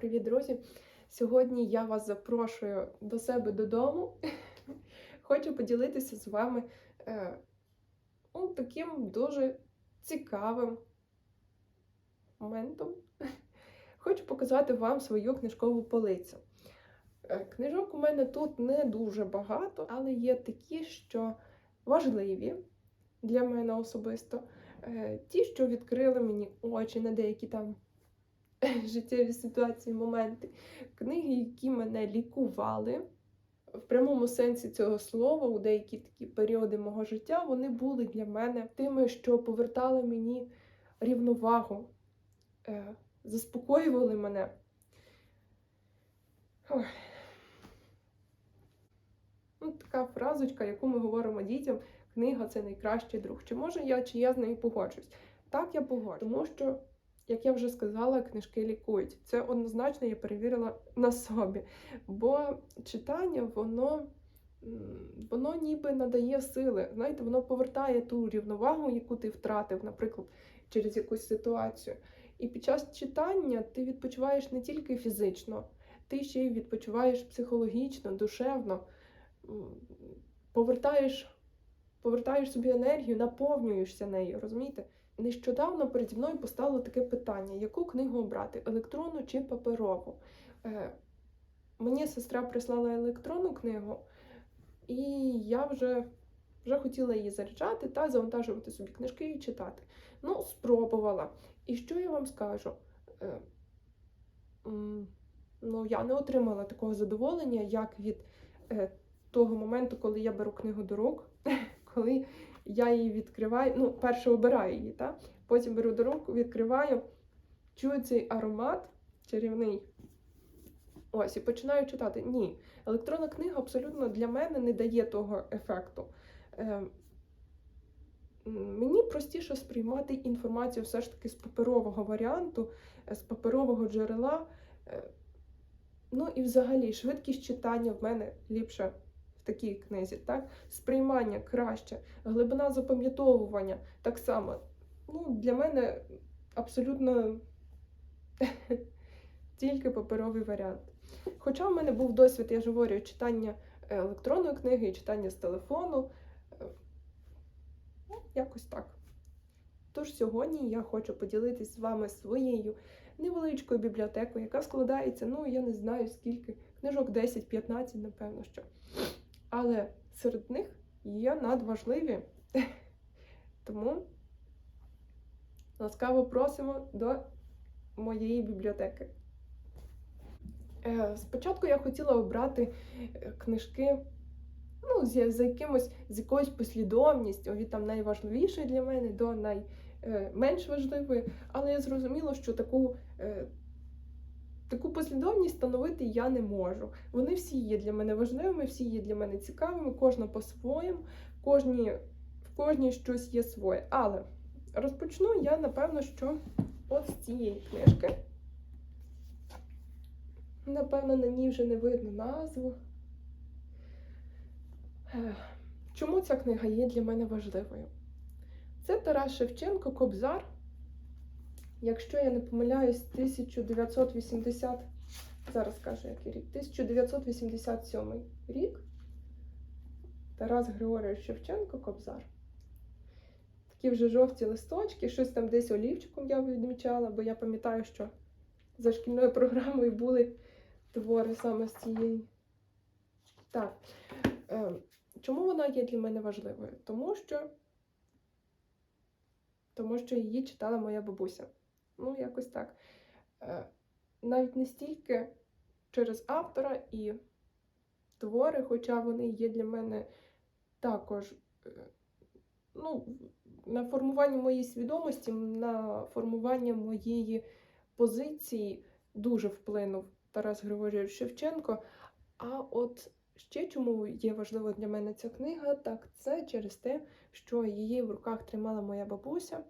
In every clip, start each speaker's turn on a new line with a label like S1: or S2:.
S1: Привіт, друзі! Сьогодні я вас запрошую до себе додому. Хочу поділитися з вами е, ну, таким дуже цікавим моментом. Хочу показати вам свою книжкову полицю. Е, Книжок у мене тут не дуже багато, але є такі, що важливі для мене особисто. Е, Ті, що відкрили мені очі на деякі там життєві ситуації, моменти, книги, які мене лікували. В прямому сенсі цього слова, у деякі такі періоди мого життя, вони були для мене тими, що повертали мені рівновагу, е, заспокоювали мене. Ой. Ну, така фразочка, яку ми говоримо дітям: книга це найкращий друг. Чи може я, чи я з нею погоджусь? Так, я погоджусь. Тому що як я вже сказала, книжки лікують. Це однозначно я перевірила на собі. Бо читання, воно воно ніби надає сили. Знаєте, воно повертає ту рівновагу, яку ти втратив, наприклад, через якусь ситуацію. І під час читання ти відпочиваєш не тільки фізично, ти ще й відпочиваєш психологічно, душевно, повертаєш, повертаєш собі енергію, наповнюєшся нею, розумієте? Нещодавно переді мною постало таке питання: яку книгу обрати електронну чи паперову? Е, Мені сестра прислала електронну книгу, і я вже вже хотіла її заряджати та завантажувати собі книжки і читати. Ну, спробувала. І що я вам скажу? Е, ну, Я не отримала такого задоволення, як від е, того моменту, коли я беру книгу до рук, коли я її відкриваю, ну, перше обираю її, та? потім беру до рук, відкриваю, чую цей аромат чарівний. Ось, і починаю читати. Ні, електронна книга абсолютно для мене не дає того ефекту. Е, Мені простіше сприймати інформацію все ж таки з паперового варіанту, з паперового джерела. Е, ну і взагалі швидкість читання в мене ліпше в такій книзі. так? Сприймання краще, глибина запам'ятовування так само. Ну, Для мене абсолютно тільки паперовий варіант. Хоча в мене був досвід, я ж говорю, читання електронної книги і читання з телефону. Ну, якось так. Тож сьогодні я хочу поділитися з вами своєю невеличкою бібліотекою, яка складається, ну, я не знаю скільки, книжок 10-15, напевно, що. Але серед них є надважливі. Тому ласкаво просимо до моєї бібліотеки. Е, спочатку я хотіла обрати е, книжки ну, з, з якимось з якоюсь послідовністю від там найважливішої для мене до найменш е, важливої, але я зрозуміла, що таку Таку послідовність становити я не можу. Вони всі є для мене важливими, всі є для мене цікавими, кожна по-своєму, кожні, в кожній щось є своє. Але розпочну я, напевно, що от з цієї книжки. Напевно, на ній вже не видно назву. Чому ця книга є для мене важливою? Це Тарас Шевченко Кобзар. Якщо я не помиляюсь, 1980, зараз скажу який рік, 1987 рік Тарас Григорійович Шевченко Кобзар. Такі вже жовті листочки, щось там десь олівчиком я відмічала, бо я пам'ятаю, що за шкільною програмою були твори саме з цієї. Так. Е, чому вона є для мене важливою? Тому що, Тому що її читала моя бабуся. Ну, якось так. Е, навіть не стільки через автора і твори, хоча вони є для мене також е, ну, на формування моєї свідомості, на формування моєї позиції дуже вплинув Тарас Григорійович Шевченко. А от ще чому є важлива для мене ця книга, так це через те, що її в руках тримала моя бабуся.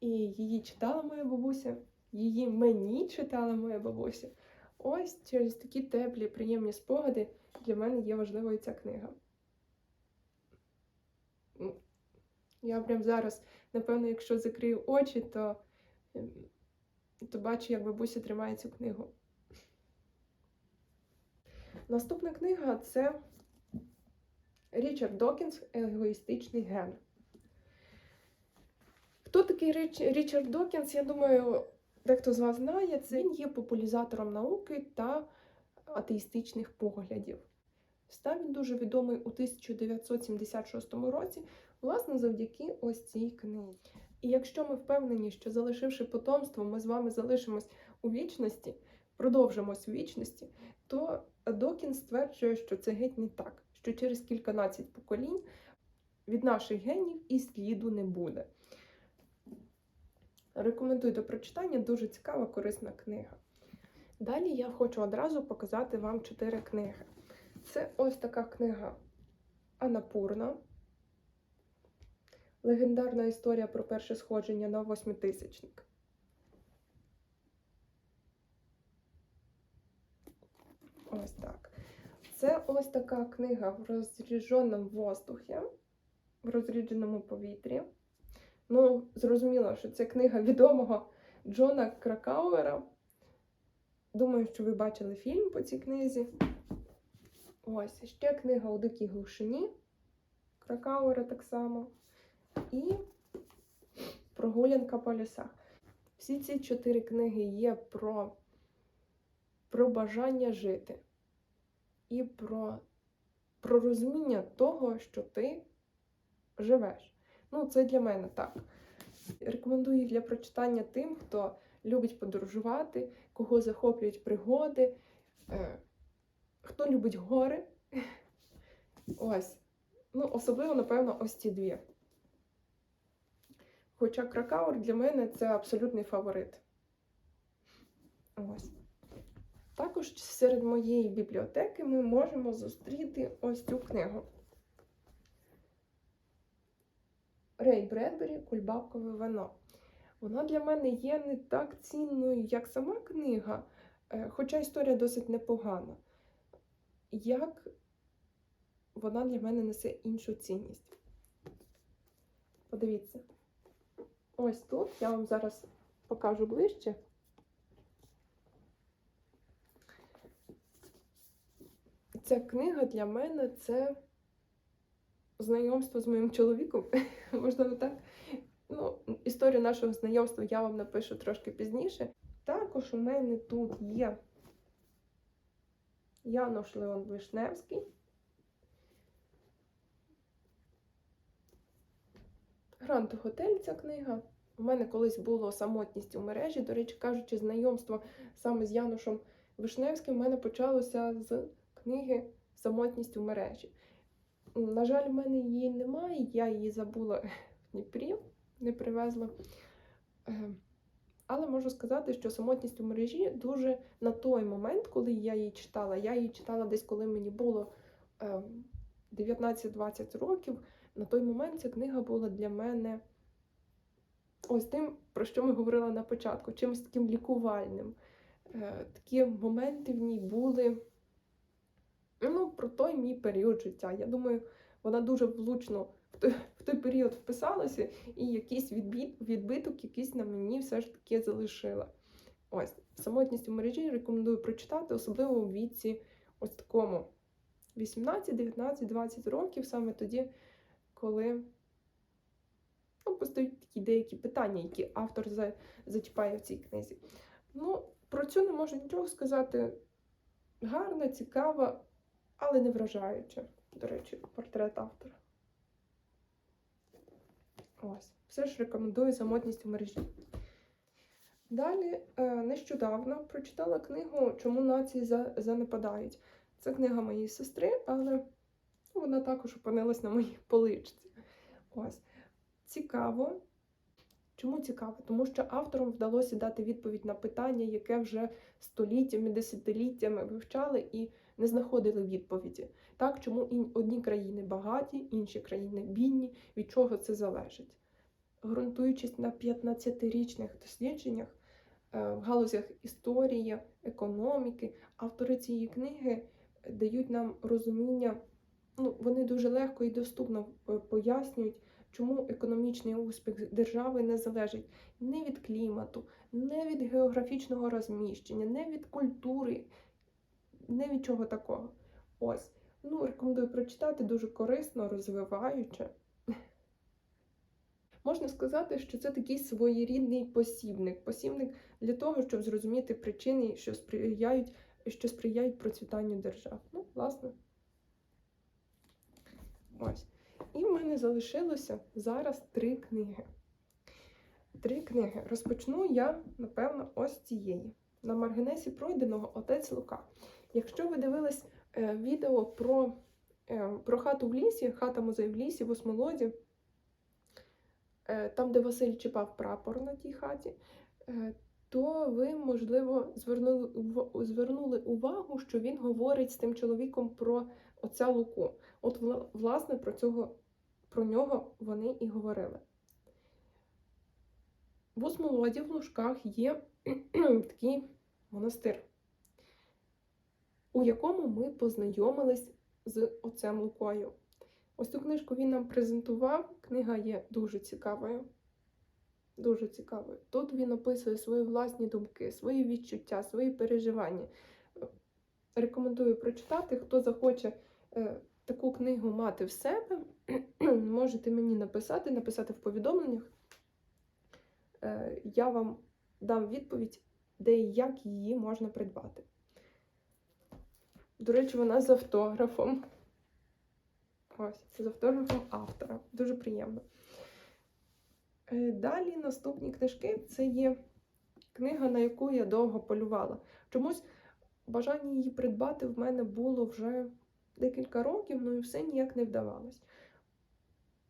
S1: І її читала моя бабуся, її мені читала моя бабуся. Ось через такі теплі, приємні спогади для мене є важливою ця книга. Я прям зараз, напевно, якщо закрию очі, то, то бачу, як бабуся тримає цю книгу. Наступна книга це Річард Докінс Егоїстичний ген. Хто такий Річ... Річард Докінс? Я думаю, дехто з вас знає. Це він є популяризатором науки та атеїстичних поглядів. Став він дуже відомий у 1976 році, власне, завдяки ось цій книзі. І якщо ми впевнені, що залишивши потомство, ми з вами залишимось у вічності, продовжимось у вічності, то Докін стверджує, що це геть не так, що через кільканадцять поколінь від наших генів і сліду не буде. Рекомендую до прочитання, дуже цікава, корисна книга. Далі я хочу одразу показати вам чотири книги. Це ось така книга Анапурна. Легендарна історія про перше сходження на восьмитисячник. Ось так. Це ось така книга в розрідженому воздухі, в розрідженому повітрі. Ну, зрозуміло, що це книга відомого Джона Кракауера. Думаю, що ви бачили фільм по цій книзі. Ось ще книга у дикій глушині Кракауера так само. І Прогулянка по лісах. Всі ці чотири книги є про, про бажання жити і про, про розуміння того, що ти живеш. Ну, це для мене так. Рекомендую їх для прочитання тим, хто любить подорожувати, кого захоплюють пригоди, е, хто любить гори. Ось. Ну, особливо, напевно, ось ці дві. Хоча Кракаур для мене це абсолютний фаворит. Ось. Також серед моєї бібліотеки ми можемо зустріти ось цю книгу. Рей Бредбері Кульбабкове вино. Вона для мене є не так цінною, як сама книга, е, хоча історія досить непогана. Як вона для мене несе іншу цінність. Подивіться. Ось тут я вам зараз покажу ближче. Ця книга для мене це знайомство з моїм чоловіком. Можливо, так. Ну, історію нашого знайомства я вам напишу трошки пізніше. Також у мене тут є Янош Леон Вишневський. Грант Готель ця книга. У мене колись було самотність у мережі. До речі, кажучи, знайомство саме з Янушем Вишневським у мене почалося з книги Самотність у мережі. На жаль, в мене її немає, я її забула в Дніпрі, не привезла. Е, Але можу сказати, що самотність у мережі дуже на той момент, коли я її читала, я її читала десь, коли мені було 19-20 років. На той момент ця книга була для мене ось тим, про що ми говорили на початку, чимось таким лікувальним. Е, Такі моменти в ній були ну, про той мій період життя. Я думаю, вона дуже влучно в той, в той період вписалася, і якийсь відбит, відбиток якийсь на мені все ж таки залишила. Ось, самотність у мережі рекомендую прочитати, особливо у віці ось такому 18, 19, 20 років, саме тоді, коли ну, постають такі деякі питання, які автор за, зачіпає в цій книзі. Ну, про цю не можу нічого сказати. Гарна, цікава, але не вражаюча. До речі, портрет автора. Ось, все ж рекомендую самотність у мережі. Далі, е, нещодавно прочитала книгу Чому нації занепадають. Це книга моєї сестри, але вона також опинилась на моїй поличці. Ось. Цікаво. Чому цікаво? Тому що авторам вдалося дати відповідь на питання, яке вже століттями, десятиліттями вивчали і не знаходили відповіді. Так, чому одні країни багаті, інші країни бідні, від чого це залежить? Ґрунтуючись на 15-річних дослідженнях е, в галузях історії, економіки, автори цієї книги дають нам розуміння, ну, вони дуже легко і доступно е, пояснюють, чому економічний успіх держави не залежить не від клімату, не від географічного розміщення, не від культури. Не від чого такого. Ось. Ну, рекомендую прочитати, дуже корисно, розвиваюче. Можна сказати, що це такий своєрідний посібник. Посібник для того, щоб зрозуміти причини, що сприяють, що сприяють процвітанню держав. Ну, власне. Ось. І в мене залишилося зараз три книги. Три книги. Розпочну я, напевно, ось цієї. На маргінесі пройденого отець Лука. Якщо ви дивились е, відео про, е, про хату в лісі, хата музей в лісі в Осмолоді, е, там, де Василь чіпав прапор на тій хаті, е, то ви, можливо, звернули, звернули увагу, що він говорить з тим чоловіком про отця Луку. От, власне, про, цього, про нього вони і говорили. В Осмолоді в Лужках є такий монастир, у якому ми познайомились з отцем Лукою. Ось цю книжку він нам презентував. Книга є дуже цікавою. Дуже цікавою. Тут він описує свої власні думки, свої відчуття, свої переживання. Рекомендую прочитати. Хто захоче е, таку книгу мати в себе, можете мені написати, написати в повідомленнях. Е, я вам дам відповідь, де і як її можна придбати. До речі, вона з автографом. Ось, з автографом автора. Дуже приємно. Е, Далі наступні книжки це є книга, на яку я довго полювала. Чомусь бажання її придбати в мене було вже декілька років, ну і все ніяк не вдавалось.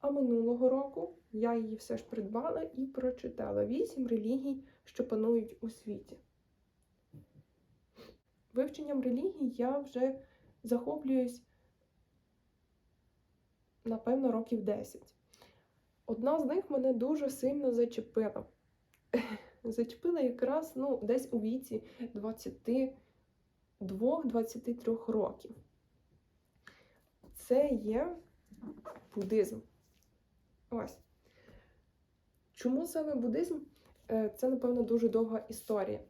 S1: А минулого року я її все ж придбала і прочитала вісім релігій, що панують у світі. Вивченням релігій я вже захоплююсь, напевно, років 10. Одна з них мене дуже сильно зачепила. Зачепила якраз ну, десь у віці 22-23 років. Це є буддизм. Ось. Чому саме буддизм? Е, Це, напевно, дуже довга історія.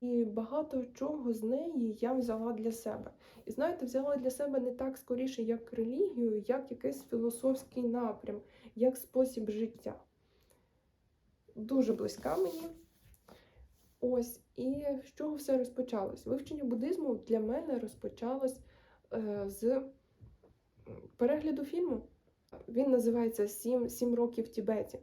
S1: І багато чого з неї я взяла для себе. І знаєте, взяла для себе не так скоріше, як релігію, як якийсь філософський напрям, як спосіб життя. Дуже близька мені. Ось, і з чого все розпочалось? Вивчення буддизму для мене розпочалось е, з перегляду фільму. Він називається Сім, Сім років в Тібеті.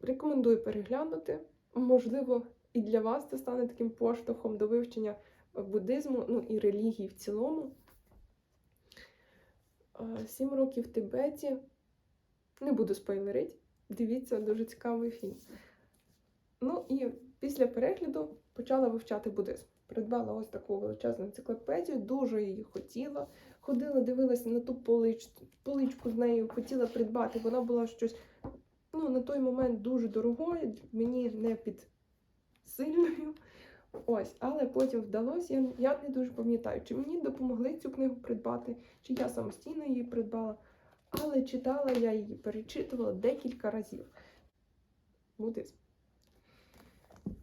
S1: Рекомендую переглянути. Можливо, і для вас це стане таким поштовхом до вивчення буддизму, ну і релігії в цілому. Е, Сім років в Тибеті. Не буду спойлерити. Дивіться, дуже цікавий фільм. Ну і після перегляду почала вивчати буддизм. Придбала ось таку величезну енциклопедію, дуже її хотіла. Ходила, дивилася на ту полич, поличку з нею, хотіла придбати. Вона була щось ну, на той момент дуже дорогою, мені не під сильною. Ось, але потім вдалося, я, не дуже пам'ятаю, чи мені допомогли цю книгу придбати, чи я самостійно її придбала. Але читала я її, перечитувала декілька разів. Буддизм.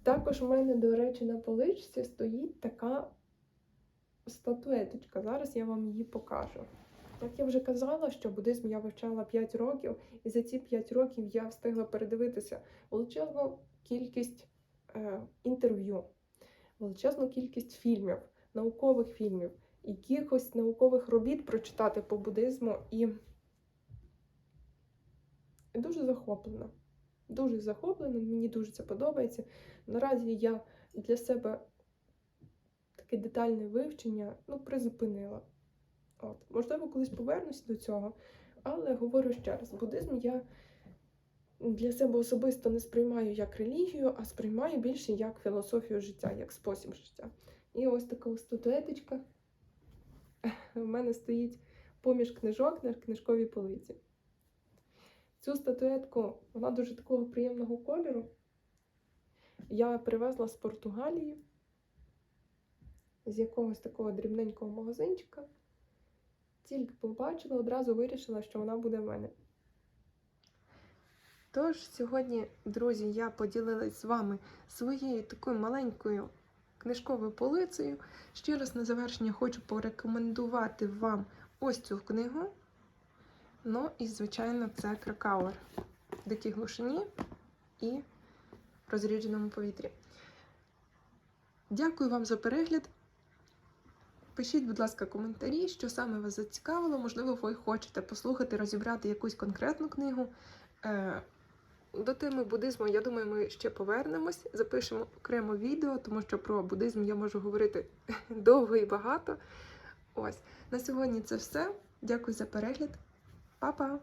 S1: Також в мене, до речі, на поличці стоїть така статуеточка. Зараз я вам її покажу. Як я вже казала, що буддизм я вивчала 5 років, і за ці 5 років я встигла передивитися величезну кількість інтерв'ю, величезну кількість фільмів, наукових фільмів, якихось наукових робіт прочитати по буддизму і дуже захоплена. Дуже захоплена, мені дуже це подобається. Наразі я для себе таке детальне вивчення ну, призупинила. От. Можливо, колись повернуся до цього, але говорю ще раз: буддизм я для себе особисто не сприймаю як релігію, а сприймаю більше як філософію життя, як спосіб життя. І ось така статуеточка в мене стоїть поміж книжок на книжковій полиці. Цю статуетку, вона дуже такого приємного кольору. Я привезла з Португалії, з якогось такого дрібненького магазинчика. Тільки побачила, одразу вирішила, що вона буде в мене. Тож сьогодні, друзі, я поділилась з вами своєю такою маленькою книжковою полицею. Ще раз на завершення хочу порекомендувати вам ось цю книгу. Ну і, звичайно, це Кракауер. Дикі глушині і в розрідженому повітрі. Дякую вам за перегляд. Пишіть, будь ласка, коментарі, що саме вас зацікавило. Можливо, ви хочете послухати, розібрати якусь конкретну книгу. До теми буддизму, я думаю, ми ще повернемось, запишемо окремо відео, тому що про буддизм я можу говорити довго і багато. Ось на сьогодні це все. Дякую за перегляд. Па-па!